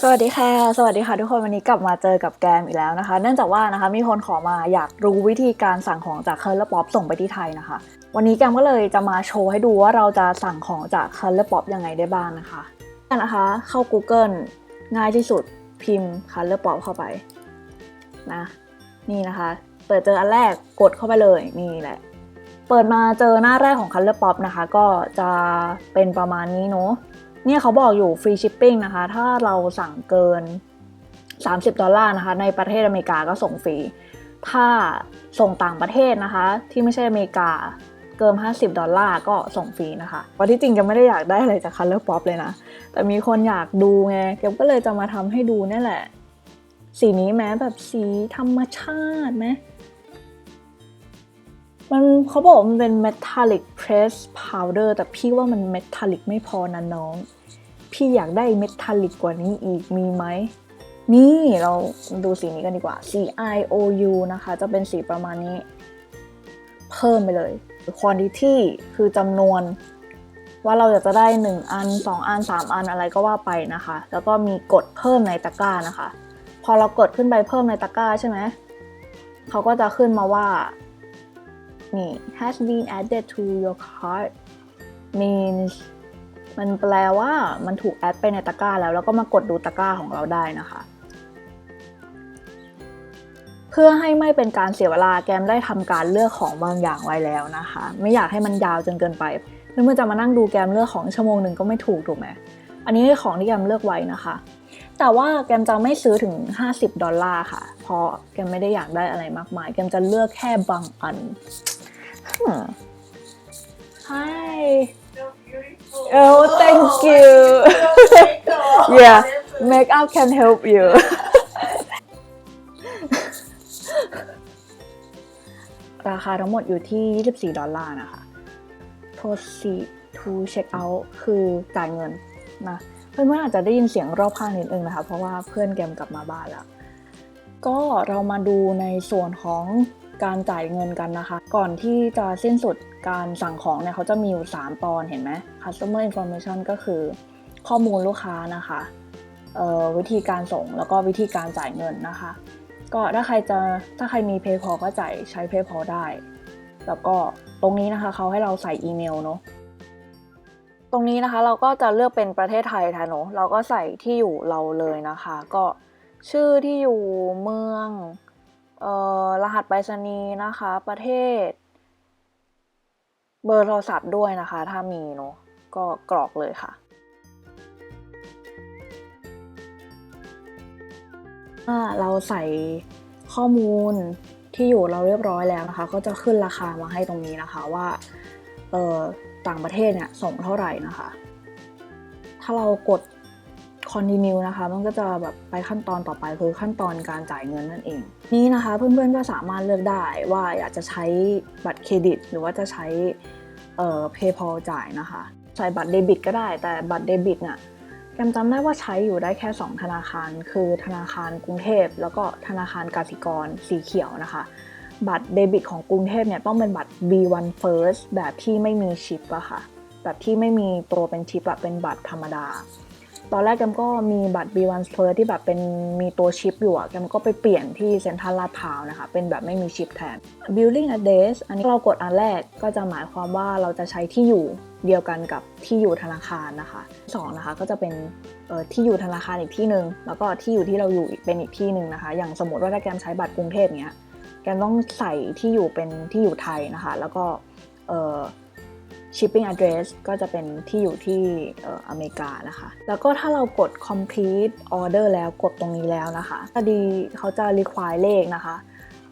สวัสดีค่ะ สวัสดีค่ะทุกคนวันนี้กลับมาเจอกับแกมอีกแล้วนะคะ เนื่องจากว่านะคะมีคนขอมาอยากรู้วิธีการสั่งของจาก Color Pop ส่งไปที่ไทยนะคะ วันนี้แกมก็เลยจะมาโชว์ให้ดูว่าเราจะสั่งของจาก Color Pop ยังไงได้บ้างนะคะนะคะ เข้า Google ง่ายที่สุดพิมพ์ Color Pop เข้าไปนะนี่นะคะ เปิดเจออันแรกกดเข้าไปเลยนี่แหละ เปิดมาเจอหน้าแรกของ Color Pop นะคะ ก็จะเป็นประมาณนี้เนาะ เนี่ยเขาบอกอยู่ฟรีชิปปิ้งนะคะ ถ้าเราสั่งเกิน 30 ดอลลาร์นะคะ ในประเทศอเมริกาก็ส่งฟรี ถ้าส่งต่างประเทศนะคะ ที่ไม่ใช่อเมริกาเกิน 50 ดอลลาร์ก็ส่งฟรีนะคะวันที่จริงจะไม่ได้อยากได้อะไรจาก Color Pop เลยนะ แต่มีคนอยากดูไง เก็ก็เลยจะมาทำให้ดูนี่แหละ สีนี้แม้แบบสีธรรมชาติไหม มันเขาบอกว่ามันเป็น metallic press powder แต่พี่ว่ามัน metallic ไม่พอนะน้อง พี่อยากได้ metallic กว่านี้อีกมีไหม นี่เราดูสีนี้กันดีกว่า C I O U นะคะ จะเป็นสีประมาณนี้ เพิ่มไปเลย quantity คือจำนวน ว่าเราอยากจะได้ 1 อัน 2 อัน 3 อันอะไรก็ว่าไปนะคะ แล้วก็มีกดเพิ่มในตะกร้านะคะ พอเรากดขึ้นไปเพิ่มในตะกร้าใช่ไหมเขาก็จะขึ้นมาว่า นี่ has been added to your cart means มันแปลว่ามันถูกแอดไปในตะกร้าแล้ว แล้วก็มากดดูตะกร้าของเราได้นะคะ เพื่อให้ไม่เป็นการเสียเวลาแกมได้ทำการเลือกของบางอย่างไว้แล้วนะคะ ไม่อยากให้มันยาวจนเกินไปเพื่อนๆจะมานั่งดูแกมเลือกของชั่วโมงหนึ่งก็ไม่ถูกถูกไหมอันนี้คือของที่แกมเลือกไว้นะคะ แต่ว่าแกมจะไม่ซื้อถึง 50 ดอลลาร์ค่ะ เพราะแกมไม่ได้อยากได้อะไรมากมาย แกมจะเลือกแค่บางอัน Hmm. Hi. So beautiful. Oh, thank you. yeah, makeup can help you. ราคาทั้งหมดอยู่ที่ 24 ดอลลาร์นะคะ proceed to check out คือจ่ายเงินนะ เพื่อนๆอาจจะได้ยินเสียงรอบข้างนิดนึงนะคะ เพราะว่าเพื่อนแกมกลับมาบ้านแล้ว ก็เรามาดูในส่วนของการจ่ายเงินกันนะคะ ก่อนที่จะสิ้นสุดการสั่งของเนี่ยเขาจะมีอยู่ 3 ตอนเห็นไหม customer information ก็คือข้อมูลลูกค้านะคะวิธีการส่งแล้วก็วิธีการจ่ายเงินนะคะ ก็ถ้าใครจะถ้าใครมี PayPal ก็จ่ายใช้ PayPal ได้ แล้วก็ตรงนี้นะคะเขาให้เราใส่อีเมลเนาะตรงนี้นะคะเราก็จะเลือกเป็นประเทศไทยค่ะเนาะเราก็ใส่ที่อยู่เราเลยนะคะ ก็ ชื่อที่อยู่เมืองเอ่อรหัสไปรษณีย์นะคะ ประเทศ เบอร์โทรศัพท์ด้วยนะคะ ถ้ามีเนาะก็กรอกเลยค่ะถ้าเราใส่ข้อมูลที่อยู่เราเรียบร้อยแล้วนะคะ ก็จะขึ้นราคามาให้ตรงนี้นะคะว่าเออต่างประเทศเนี่ยส่งเท่าไหร่นะคะ ถ้าเรากด continue นะคะ มันก็จะแบบไปขั้นตอนต่อไปคือขั้นตอนการจ่ายเงินนั่นเอง นี่นะคะเพื่อนๆก็สามารถเลือกได้ว่าอยากจะใช้บัตรเครดิต หรือว่าจะใช้เอ่อ PayPal จ่ายนะคะ ใช้บัตรเดบิตก็ได้แต่บัตรเดบิตเนี่ยแกมจำได้ว่าใช้อยู่ได้แค่ 2 ธนาคาร คือธนาคารกรุงเทพ แล้วก็ธนาคารกสิกรสีเขียวนะคะ บัตรเดบิตของกรุงเทพเนี่ยต้องเป็นบัตร B1 First แบบที่ไม่มีชิปอะค่ะ แบบที่ไม่มีตัวเป็นชิปอะเป็นบัตรธรรมดา ตอนแรกแกมก็มีบัตร B1 First ที่แบบเป็นมีตัวชิปอยู่อะแกมก็ไปเปลี่ยนที่เซ็นทรัลลาดพร้าวนะคะ เป็นแบบไม่มีชิปแทน Billing address อันนี้เรากดอันแรกก็จะหมายความว่าเราจะใช้ที่อยู่เดียวกันกับที่อยู่ธนาคารนะคะสองนะคะก็จะเป็นที่อยู่ธนาคารอีกที่หนึ่งแล้วก็ที่อยู่ที่เราอยู่เป็นอีกที่หนึ่งนะคะ อย่างสมมติว่าถ้าแกมใช้บัตรกรุงเทพเนี้ยแกมต้องใส่ที่อยู่เป็นที่อยู่ไทยนะคะ แล้วก็ shipping address ก็จะเป็นที่อยู่ที่เอออเมริกานะคะ แล้วก็ถ้าเรากด complete order แล้วกดตรงนี้แล้วนะคะพอดีเขาจะ require เลขนะคะ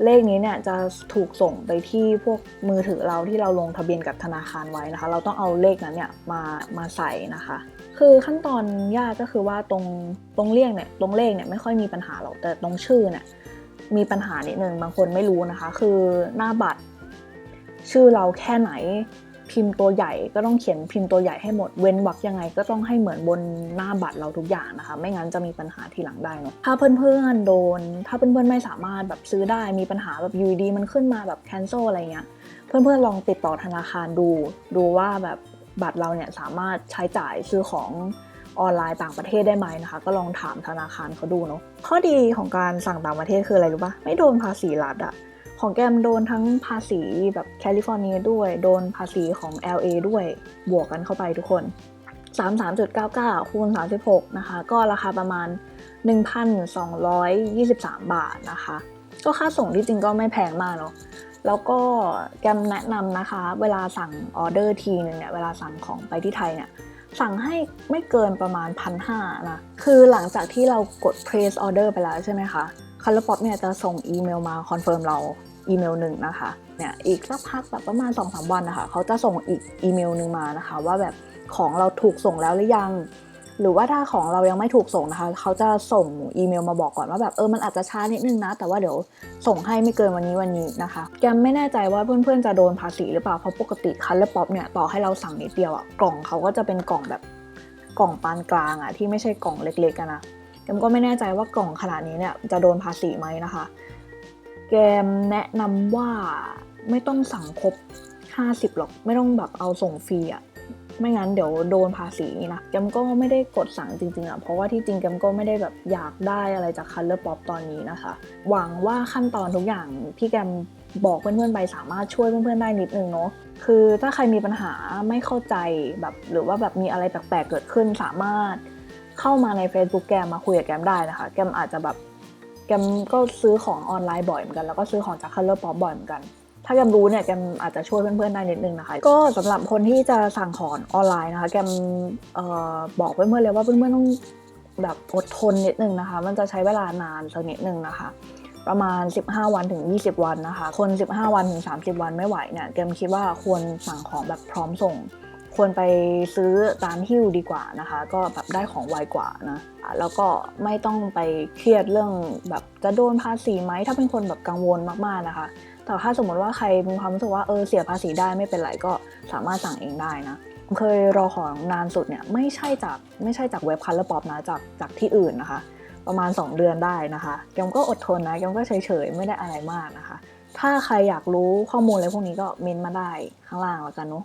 เลขนี้เนี่ยจะถูกส่งไปที่พวกมือถือเราที่เราลงทะเบียนกับธนาคารไว้นะคะ เราต้องเอาเลขนั้นเนี่ยมามาใส่นะคะคือขั้นตอนยากก็คือว่าตรงตรงเลขเนี่ยตรงเลขเนี่ยไม่ค่อยมีปัญหาหรอกแต่ตรงชื่อเนี่ยมีปัญหานิดนึงบางคนไม่รู้นะคะ คือหน้าบัตร ชื่อเราแค่ไหน พิมพ์ตัวใหญ่ก็ต้องเขียนพิมพ์ตัวใหญ่ให้หมดเว้นวรรคยังไงก็ต้องให้เหมือนบนหน้าบัตรเราทุกอย่างนะคะ ไม่งั้นจะมีปัญหาทีหลังได้เนอะถ้าเพื่อนๆโดน ถ้าเพื่อนๆไม่สามารถแบบซื้อได้มีปัญหาแบบยูดีมันขึ้นมาแบบ cancel อะไรเงี้ยเพื่อนๆลองติดต่อธนาคารดู ดูว่าแบบบัตรเราเนี่ยสามารถใช้จ่ายซื้อของออนไลน์ต่างประเทศได้ไหมนะคะ ก็ลองถามธนาคารเขาดูเนาะข้อดีของการสั่งต่างประเทศคืออะไรรู้ปะไม่โดนภาษีรัฐอะ ของแกมโดนทั้งภาษีแบบแคลิฟอร์เนียด้วย โดนภาษีของ LA ด้วยบวกกันเข้าไปทุกคน 33.99 คูณ 36 นะคะ ก็ราคาประมาณ 1,223 บาทนะคะ ก็ค่าส่งที่จริงก็ไม่แพงมากเนาะแล้วก็แกมแนะนำนะคะ เวลาสั่งออเดอร์ทีนึงเนี่ย เวลาสั่งของไปที่ไทยเนี่ย สั่งให้ไม่เกินประมาณพันห้านะ คือหลังจากที่เรากด place order ไปแล้วใช่ไหมคะ คัลเลป๊อปเนี่ยจะส่งอีเมลมาคอนเฟิร์มเราอีเมลหนึ่งนะคะเนี่ยอีกสักพักแบบประมาณ2-3วันนะคะเขาจะส่งอีกอีเมลหนึ่งมานะคะ ว่าแบบของเราถูกส่งแล้วหรือยัง หรือว่าถ้าของเรายังไม่ถูกส่งนะคะ เขาจะส่งอีเมลมาบอกก่อนว่าแบบเออมันอาจจะช้านิดนึงนะ แต่ว่าเดี๋ยวส่งให้ไม่เกินวันนี้วันนี้นะคะ แกมไม่แน่ใจว่าเพื่อนๆจะโดนภาษีหรือเปล่าเพราะปกติคัลเลอร์ป๊อปเนี่ยต่อให้เราสั่งนิดเดียวอะกล่องเขาก็จะเป็นกล่องแบบกล่องปานกลางอะที่ไม่ใช่กล่องเล็กๆกันนะ แกมก็ไม่แน่ใจว่ากล่องขนาดนี้เนี่ยจะโดนภาษีไหมนะคะ แกมแนะนำว่าไม่ต้องสั่งครบ 50 หรอก ไม่ต้องแบบเอาส่งฟรีอะไม่งั้นเดี๋ยวโดนภาษีนะแกมก็ไม่ได้กดสั่งจริงๆอะเพราะว่าที่จริงแกมก็ไม่ได้แบบอยากได้อะไรจาก Color Pop ตอนนี้นะคะ หวังว่าขั้นตอนทุกอย่างที่แกมบอกเพื่อนๆไปสามารถช่วยเพื่อนๆได้นิดนึงเนาะคือถ้าใครมีปัญหาไม่เข้าใจแบบหรือว่าแบบมีอะไรแปลกๆเกิดขึ้นสามารถ เข้ามาใน Facebook แกมมาคุยกับแกมได้นะคะ แกมอาจจะแบบแกมก็ซื้อของออนไลน์บ่อยเหมือนกัน แล้วก็ซื้อของจาก Color Pop บ่อยเหมือนกัน ถ้าแกมรู้เนี่ยแกมอาจจะช่วยเพื่อนๆได้นิดนึงนะคะ ก็สำหรับคนที่จะสั่งของออนไลน์นะคะ แกมออบอกเพื่อนๆเลยว่าเพื่อนๆต้องแบบอดทนนิดนึงนะคะ มันจะใช้เวลานานสักนิดนึงนะคะ ประมาณ 15 วันถึง 20 วันนะคะ คน 15 วันถึง 30 วันไม่ไหวเนี่ยแกมคิดว่าควรสั่งของแบบพร้อมส่ง ควรไปซื้อร้านฮิ้วดีกว่านะคะ ก็แบบได้ของไวกว่านะแล้วก็ไม่ต้องไปเครียดเรื่องแบบจะโดนภาษีไหมถ้าเป็นคนแบบกังวลมากๆนะคะ แต่ถ้าสมมติว่าใครมีความรู้สึกว่าเออเสียภาษีได้ไม่เป็นไรก็สามารถสั่งเองได้นะเคยรอของนานสุดเนี่ยไม่ใช่จากไม่ใช่จากเว็บคัลเลอร์ป๊อปนะจากจากที่อื่นนะคะ ประมาณ 2 เดือนได้นะคะแกมก็อดทนนะแกมก็เฉยๆไม่ได้อะไรมากนะคะ ถ้าใครอยากรู้ข้อมูลอะไรพวกนี้ก็เมนต์มาได้ข้างล่างแล้วกันเนาะ